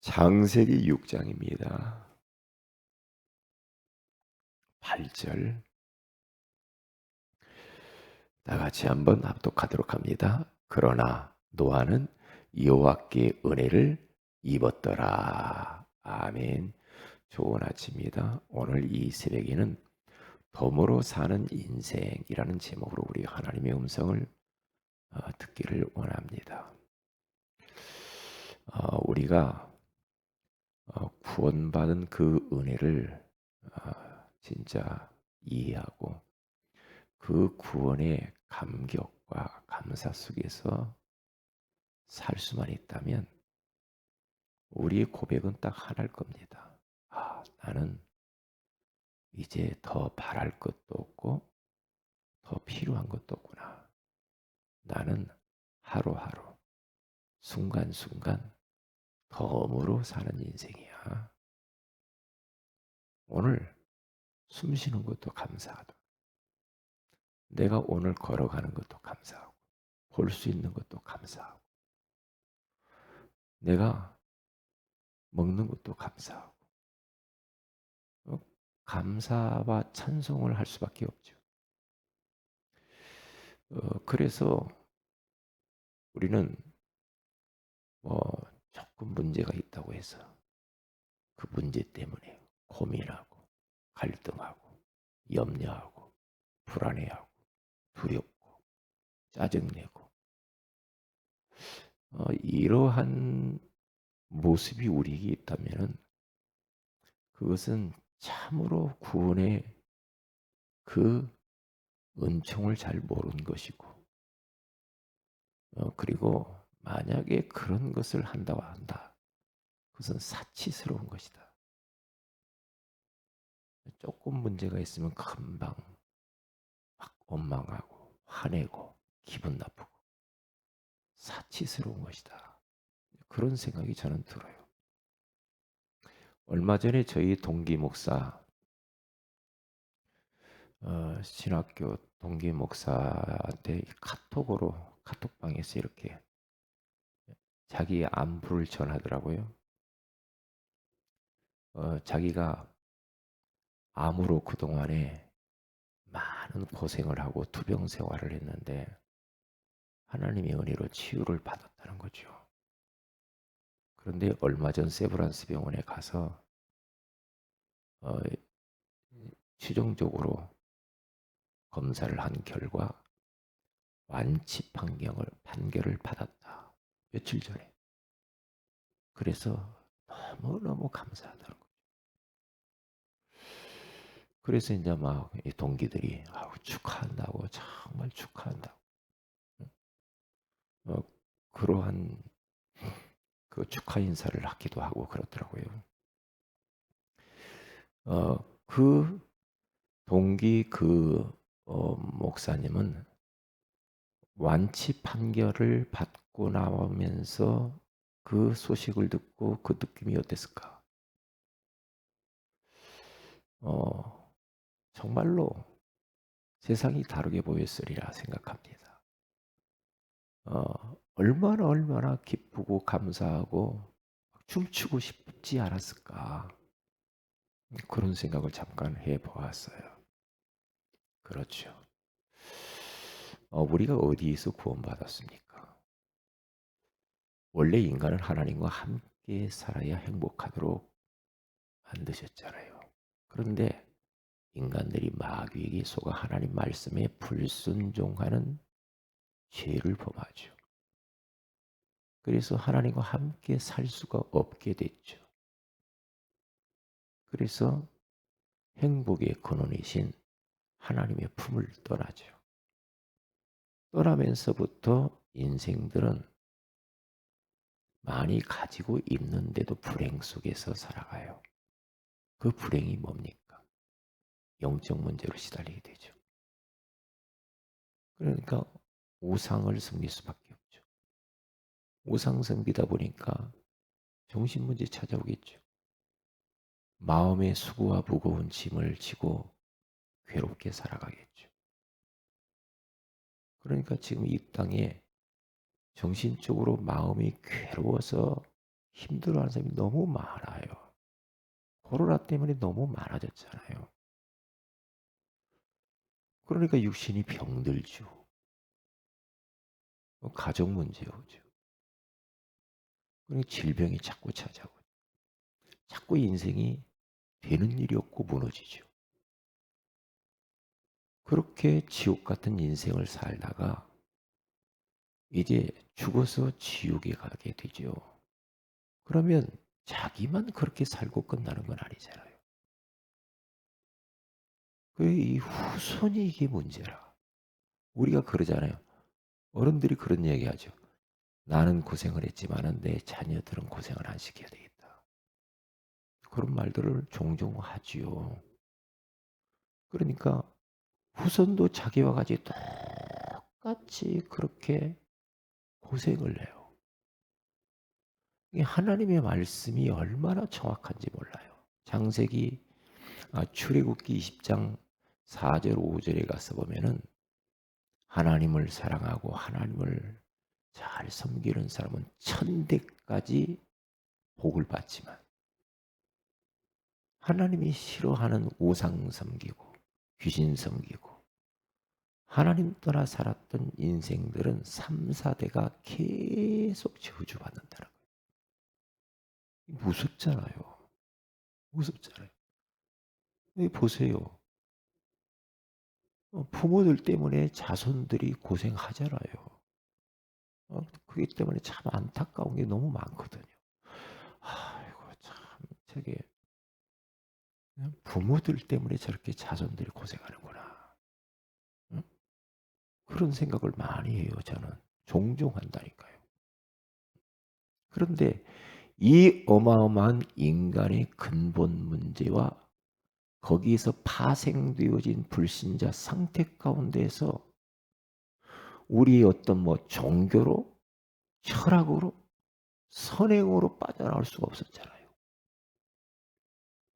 장세기 6장입니다. 8절 다 같이 한번 합독하도록 합니다. 그러나 노아는 여호와께 은혜를 입었더라. 아멘. 좋은 아침입니다. 오늘 이 새벽에는 덤으로 사는 인생이라는 제목으로 우리 하나님의 음성을 어, 듣기를 원합니다. 어, 우리가 어, 구원받은 그 은혜를 진짜 이해하고 그 구원의 감격과 감사 속에서 살 수만 있다면 우리의 고백은 딱 하나일 겁니다. 아, 나는 이제 더 바랄 것도 없고 더 필요한 것도 없구나. 나는 하루하루 순간순간 덤으로 사는 인생이야. 오늘 숨 쉬는 것도 감사하다. 내가 오늘 걸어가는 것도 감사하고 볼 수 있는 것도 감사하고 내가 먹는 것도 감사하고 어? 감사와 찬송을 할 수밖에 없죠. 어, 그래서 우리는 뭐 조금 문제가 있다고 해서 그 문제 때문에 고민하고 갈등하고 염려하고 불안해하고 두렵고 짜증내고. 어, 이러한 모습이 우리에게 있다면 그것은 참으로 구원의 그 은총을 잘 모르는 것이고 어, 그리고 만약에 그런 것을 한다고 한다. 그것은 사치스러운 것이다. 조금 문제가 있으면 금방 막 원망하고 화내고 기분 나쁘고 사치스러운 것이다. 그런 생각이 저는 들어요. 얼마 전에 저희 동기 목사 어, 신학교 동기 목사한테 카톡으로 카톡방에서 이렇게 자기 안부를 전하더라고요. 어, 자기가 암으로 그동안에 많은 고생을 하고 투병 생활을 했는데 하나님의 은혜로 치유를 받았다는 거죠. 그런데 얼마 전 세브란스 병원에 가서 어, 최종적으로 검사를 한 결과 완치 판결을 판결을 받았다. 며칠 전에. 그래서 너무너무 감사하다는 거죠. 그래서 이제 막 동기들이 아우 축하한다고 정말 축하한다고 어, 그러한 그 축하 인사를 하기도 하고 그렇더라고요. 어, 그 동기 그 어, 목사님은 완치 판결을 받고 나오면서 그 소식을 듣고 그 느낌이 어땠을까? 어, 정말로 세상이 다르게 보였으리라 생각합니다. 어, 얼마나 얼마나 기쁘고 감사하고 춤추고 싶지 않았을까? 그런 생각을 잠깐 해 보았어요. 그렇죠. 어, 우리가 어디에서 구원받았습니까? 원래 인간은 하나님과 함께 살아야 행복하도록 만드셨잖아요. 그런데 인간들이 마귀에게 속아 하나님 말씀에 불순종하는 죄를 범하죠. 그래서 하나님과 함께 살 수가 없게 됐죠. 그래서 행복의 근원이신 하나님의 품을 떠나죠. 떠나면서부터 인생들은 많이 가지고 있는데도 불행 속에서 살아가요. 그 불행이 뭡니까? 영적 문제로 시달리게 되죠. 그러니까 우상을 섬길 수밖에 없죠. 우상 섬기다 보니까 정신 문제 찾아오겠죠. 마음의 수고와 무거운 짐을 지고 괴롭게 살아가겠죠. 그러니까 지금 이 땅에 정신적으로 마음이 괴로워서 힘들어하는 사람이 너무 많아요. 코로나 때문에 너무 많아졌잖아요. 그러니까 육신이 병들죠. 가정 문제 오죠. 그러니까 질병이 자꾸 찾아오죠. 자꾸 인생이 되는 일이 없고 무너지죠. 그렇게 지옥 같은 인생을 살다가 이제 죽어서 지옥에 가게 되죠. 그러면 자기만 그렇게 살고 끝나는 건 아니잖아요. 그이 후손이 이게 문제라. 우리가 그러잖아요. 어른들이 그런 얘기 하죠. 나는 고생을 했지만 내 자녀들은 고생을 안 시켜야 되겠다. 그런 말들을 종종 하지요. 그러니까 후손도 자기와 같이 똑같이 그렇게 고생을 해요. 하나님의 말씀이 얼마나 정확한지 몰라요. 장세기 아, 출애굽기 20장 4절 5절에 가서 보면은 하나님을 사랑하고 하나님을 잘 섬기는 사람은 천대까지 복을 받지만 하나님이 싫어하는 우상 섬기고 귀신 섬기고 하나님 떠나 살았던 인생들은 3, 4대가 계속 저주받는다는 거예요. 무섭잖아요. 무섭잖아요. 보세요. 어, 부모들 때문에 자손들이 고생하잖아요. 어, 그기 때문에 참 안타까운 게 너무 많거든요. 아이고 참 저게 부모들 때문에 저렇게 자손들이 고생하는구나. 응? 그런 생각을 많이 해요. 저는 종종 한다니까요. 그런데 이 어마어마한 인간의 근본 문제와 거기에서 파생되어진 불신자 상태 가운데서 우리의 어떤 뭐 종교로 철학으로 선행으로 빠져나올 수가 없었잖아요.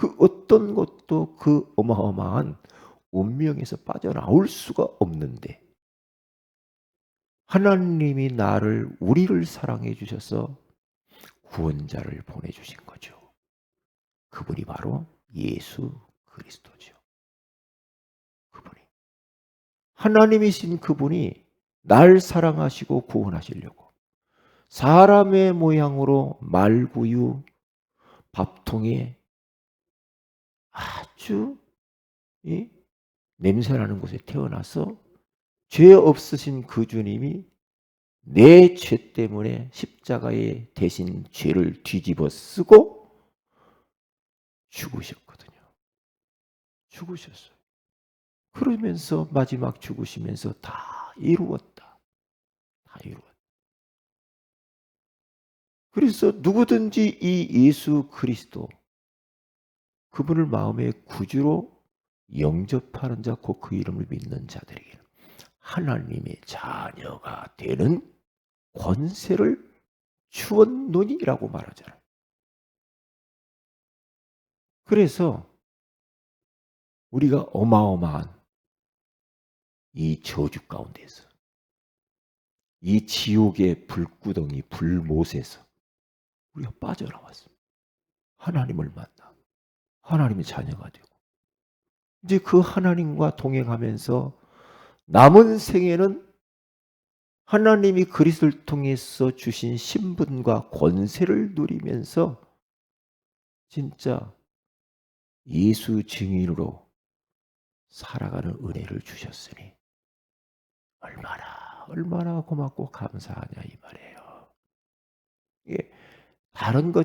그 어떤 것도 그 어마어마한 운명에서 빠져나올 수가 없는데 하나님이 나를 우리를 사랑해 주셔서 구원자를 보내 주신 거죠. 그분이 바로 예수 그리스도죠. 그분이 하나님이신 그분이 날 사랑하시고 구원하시려고 사람의 모양으로 말구유 밥통에 아주 이 냄새나는 곳에 태어나서 죄 없으신 그 주님이 내 죄 때문에 십자가에 대신 죄를 뒤집어 쓰고 죽으셨거든요. 죽으셨어요. 그러면서 마지막 죽으시면서 다 이루었다. 다 이루었다. 그래서 누구든지 이 예수 그리스도 그분을 마음의 구주로 영접하는 자, 곧 그 이름을 믿는 자들에게 하나님의 자녀가 되는 권세를 주었노니라고 말하잖아요. 그래서 우리가 어마어마한 이 저주 가운데서 이 지옥의 불구덩이 불못에서 우리가 빠져나왔습니다. 하나님을 만나 하나님의 자녀가 되고 이제 그 하나님과 동행하면서 남은 생에는 하나님이 그리스도를 통해서 주신 신분과 권세를 누리면서 진짜 예수 증인으로 살아가는 은혜를 주셨으니 얼마나 얼마나 고맙고 감사하냐 이 말이에요. 예, 다른 거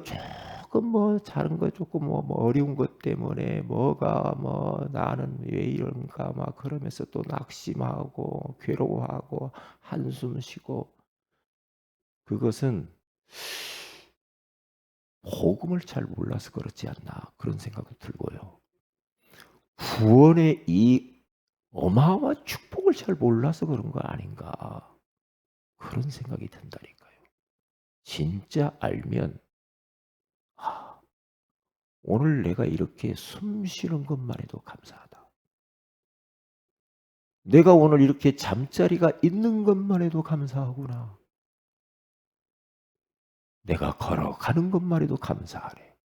조금 뭐 다른 거 조금 뭐, 뭐 어려운 것 때문에 뭐가 뭐 나는 왜 이런가 막 그러면서 또 낙심하고 괴로워하고 한숨 쉬고 그것은 복음을 잘 몰라서 그렇지 않나 그런 생각이 들고요. 구원의 이 어마어마한 축복을 잘 몰라서 그런 거 아닌가 그런 생각이 든다니까요. 진짜 알면 아, 오늘 내가 이렇게 숨 쉬는 것만 해도 감사하다. 내가 오늘 이렇게 잠자리가 있는 것만 해도 감사하구나. 내가 걸어가는 것만 해도 감사하네.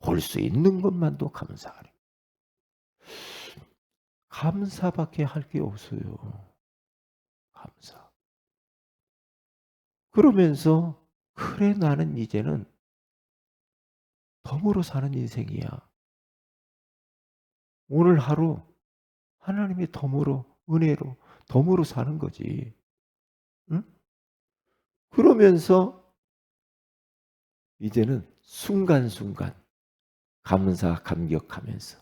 볼 수 있는 것만도 감사하네. 감사밖에 할 게 없어요. 감사. 그러면서 그래 나는 이제는 덤으로 사는 인생이야. 오늘 하루 하나님의 덤으로 은혜로 덤으로 사는 거지. 응? 그러면서 이제는 순간순간 감사 감격하면서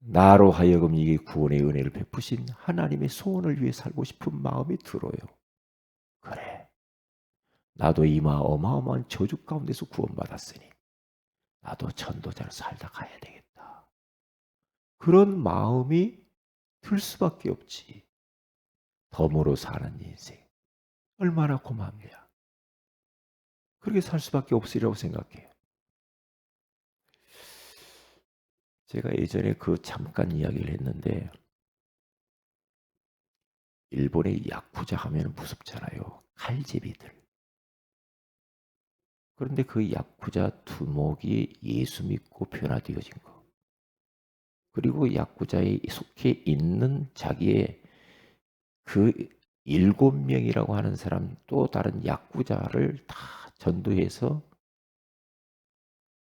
나로 하여금 이게 구원의 은혜를 베푸신 하나님의 소원을 위해 살고 싶은 마음이 들어요. 그래. 나도 이마 어마어마한 저주 가운데서 구원받았으니 나도 전도자로 살다 가야 되겠다. 그런 마음이 들 수밖에 없지. 덤으로 사는 인생. 얼마나 고맙냐. 그렇게 살 수밖에 없으리라고 생각해요. 제가 예전에 그 잠깐 이야기를 했는데 일본의 야쿠자 하면 무섭잖아요. 칼제비들. 그런데 그 야쿠자 두목이 예수 믿고 변화되어진 거. 그리고 야쿠자에 속해 있는 자기의 그 일곱 명이라고 하는 사람 또 다른 야쿠자를 다 전도해서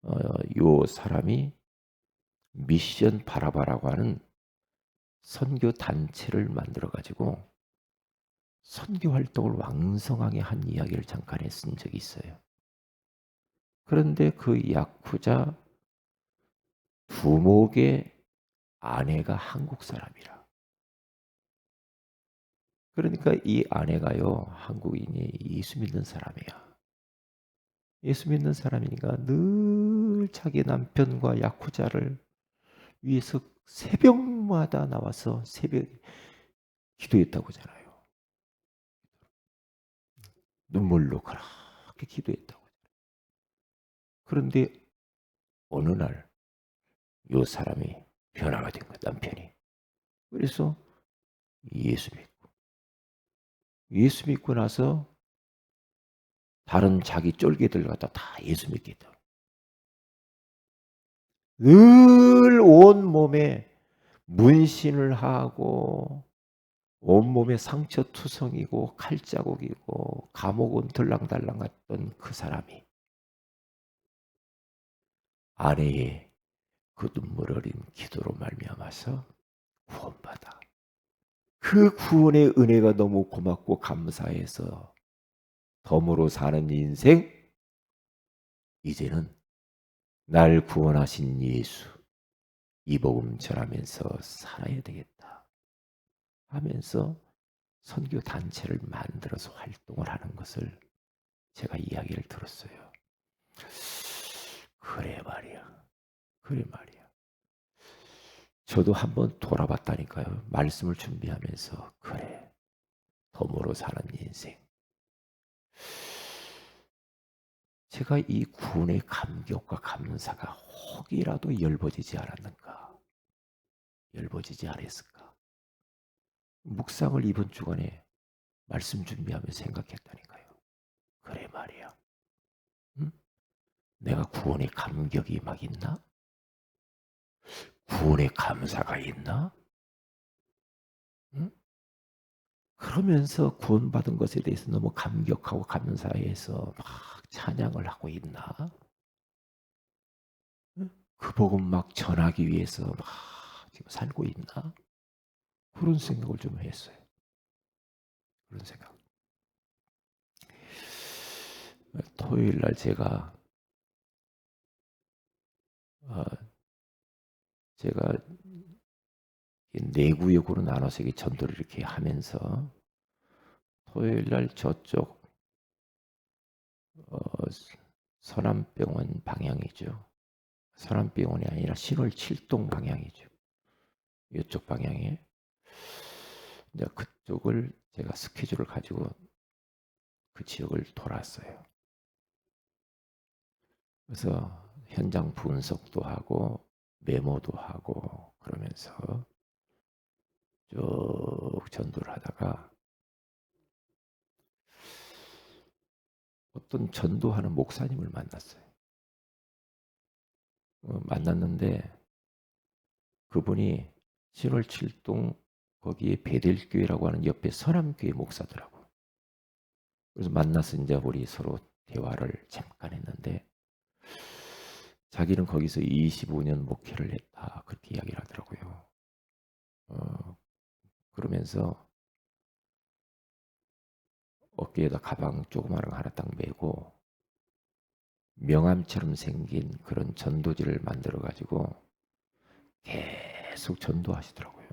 어, 요 사람이 미션 바라바라고 하는 선교 단체를 만들어 가지고 선교 활동을 왕성하게 한 이야기를 잠깐 쓴 적이 있어요. 그런데 그 야쿠자 두목의 아내가 한국 사람이라. 그러니까 이 아내가요, 한국인이 예수 믿는 사람이야. 예수 믿는 사람이니까 늘 자기 남편과 야쿠자를 위해서 새벽마다 나와서 새벽 기도했다고 하잖아요. 눈물로 그렇게 기도했다고. 그런데 어느 날 요 사람이 변화가 된 거야, 남편이. 그래서 예수 믿고. 예수 믿고 나서 다른 자기 쫄개들 갖다 다 예수 믿게 돼. 늘 온몸에 문신을 하고 온몸에 상처투성이고 칼자국이고 감옥은 들랑달랑 했던 그 사람이 아내의 그 눈물 어린 기도로 말미암아서 구원받아. 그 구원의 은혜가 너무 고맙고 감사해서 덤으로 사는 인생 이제는 날 구원하신 예수 이 복음 전하면서 살아야 되겠다 하면서 선교 단체를 만들어서 활동을 하는 것을 제가 이야기를 들었어요. 그래 말이야. 그래 말이야. 저도 한번 돌아봤다니까요. 말씀을 준비하면서 그래. 덤으로 사는 인생. 제가 이 구원의 감격과 감사가 혹이라도 열버지지 않았는가? 열버지지 않았을까? 묵상을 이번 주간에 말씀 준비하며 생각했다니까요. 그래 말이야. 응? 내가 구원의 감격이 막 있나? 구원의 감사가 있나? 응? 그러면서 구원받은 것에 대해서 너무 감격하고 감사해서 막 찬양을 하고 있나? 응? 그 복음 막 전하기 위해서 막 지금 살고 있나? 그런 생각을 좀 했어요. 그런 생각. 토요일 날 제가 어, 제가 네 구역으로 나눠서 이렇게 전도를 이렇게 하면서 토요일 날 저쪽 어, 서남병원 방향이죠. 서남병원이 아니라 신월 7동 방향이죠. 이쪽 방향에 이제 그쪽을 제가 스케줄을 가지고 그 지역을 돌았어요. 그래서 현장 분석도 하고 메모도 하고 그러면서 쭉 전도를 하다가 어떤 전도하는 목사님을 만났어요. 어, 만났는데 그분이 7월 7동 거기에 베델교회라고 하는 옆에 서남교회 목사더라고. 그래서 만나서 이제 우리 서로 대화를 잠깐 했는데 자기는 거기서 25년 목회를 했다 그렇게 이야기를 하더라고요. 어, 그러면서 어깨에다 가방 조그마한 거 하나 딱 메고 명함처럼 생긴 그런 전도지를 만들어 가지고 계속 전도하시더라고요.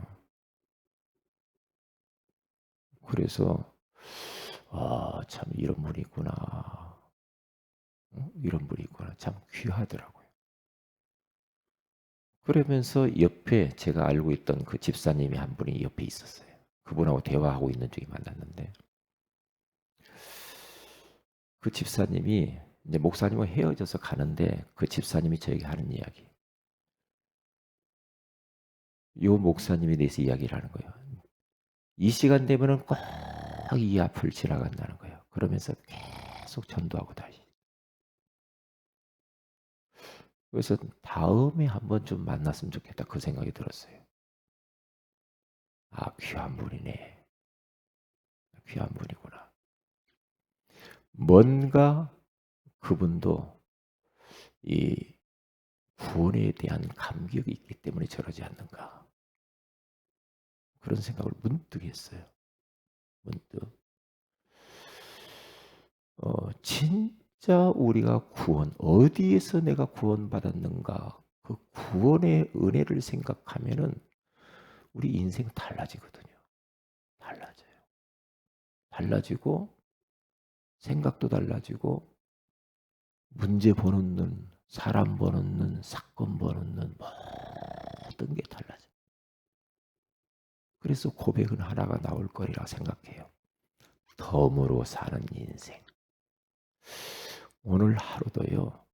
그래서 아, 참 이런 분이 있구나. 어? 이런 분이 있구나. 참 귀하더라고요. 그러면서 옆에 제가 알고 있던 그 집사님이 한 분이 옆에 있었어요. 그분하고 대화하고 있는 중에 만났는데 그 집사님이 이제 목사님과 헤어져서 가는데 그 집사님이 저에게 하는 이야기. 요 목사님에 대해서 이야기를 하는 거예요. 이 시간 되면은 꼭 이 앞을 지나간다는 거예요. 그러면서 계속 전도하고 다시. 그래서 다음에 한번 좀 만났으면 좋겠다 그 생각이 들었어요. 아 귀한 분이네. 귀한 분이구나. 뭔가 그분도 이 구원에 대한 감격이 있기 때문에 저러지 않는가. 그런 생각을 문득 했어요. 문득. 어, 진 짜 우리가 구원, 어디에서 내가 구원받았는가, 그 구원의 은혜를 생각하면은 우리 인생 달라지거든요. 달라져요. 달라지고, 생각도 달라지고, 문제 보는 눈, 사람 보는 눈, 사건 보는 눈, 모든 게 달라져. 그래서 고백은 하나가 나올 거리라 생각해요. 덤으로 사는 인생. 오늘 하루도요,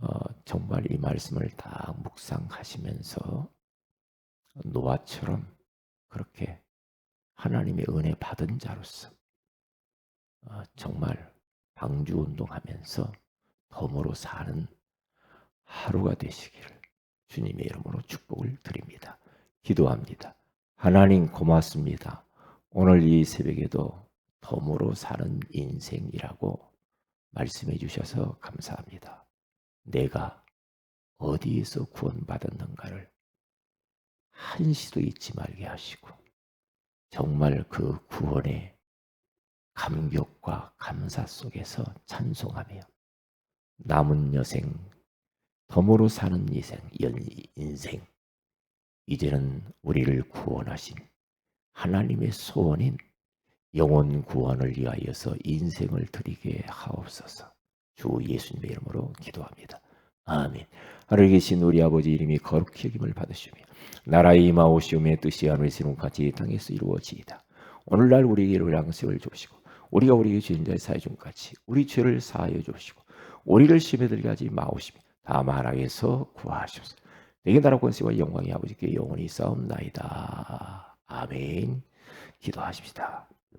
어, 정말 이 말씀을 다 묵상하시면서 노아처럼 그렇게 하나님의 은혜 받은 자로서 어, 정말 방주 운동하면서 덤으로 사는 하루가 되시기를 주님의 이름으로 축복을 드립니다. 기도합니다. 하나님 고맙습니다. 오늘 이 새벽에도 덤으로 사는 인생이라고 말씀해 주셔서 감사합니다. 내가 어디에서 구원받았는가를 한시도 잊지 말게 하시고 정말 그 구원의 감격과 감사 속에서 찬송하며 남은 여생 덤으로 사는 인생, 인생 이제는 우리를 구원하신 하나님의 소원인 영원 구원을 위하여서 인생을 드리게 하옵소서. 주 예수님의 이름으로 기도합니다. 아멘. 하늘에 계신 우리 아버지 이름이 거룩히 여김을 받으시며 나라의 임하오시오며 뜻이 하늘에서 같이 땅에서 이루어지이다. 오늘날 우리에게 양식을 주시고 우리가 우리에게 주인 자의 사해 준 같이 우리 죄를 사하여 주시고 우리를 심에 들게 하지 마오시며 다만 하나님께서 구하시옵소서. 내게 나라 권세와 영광이 아버지께 영원히 싸움나이다. 아멘. 기도하십시다.